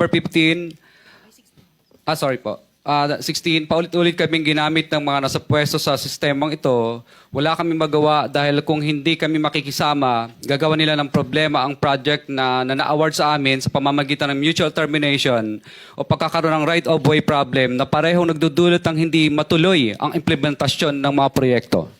per 15, ah sorry po, Ah, 16, paulit-ulit kaming ginamit ng mga nasa pwesto sa sistemang ito. Wala kami magawa dahil kung hindi kami makikisama, gagawa nila ng problema ang project na, na na-award sa amin sa pamamagitan ng mutual termination o pagkakaroon ng right-of-way problem na parehong nagdudulot ng hindi matuloy ang implementasyon ng mga proyekto.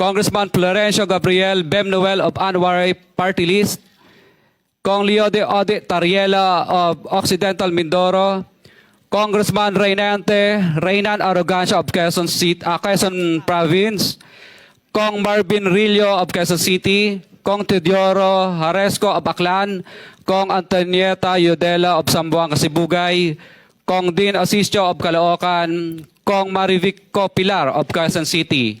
Congressman Florencio Gabriel Bem Noel of Anwaray Party List, Kong Leo de Ode Tariela of Occidental Mindoro, Congressman Reynante Reynan Arrogancia of Quezon, City, ah, Quezon Province, Kong Marvin Rillo of Quezon City, Kong Teodoro Haresco of Aklan, Kong Antonieta Yudela of Sambuanga, Sibugay, Kong Dean Asisio of Caloocan, Kong Marivic Pilar of Quezon City.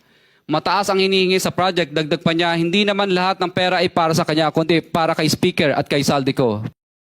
Mataas ang hinihingi sa project, dagdag pa niya, hindi naman lahat ng pera ay para sa kanya, kundi para kay Speaker at kay Saldico.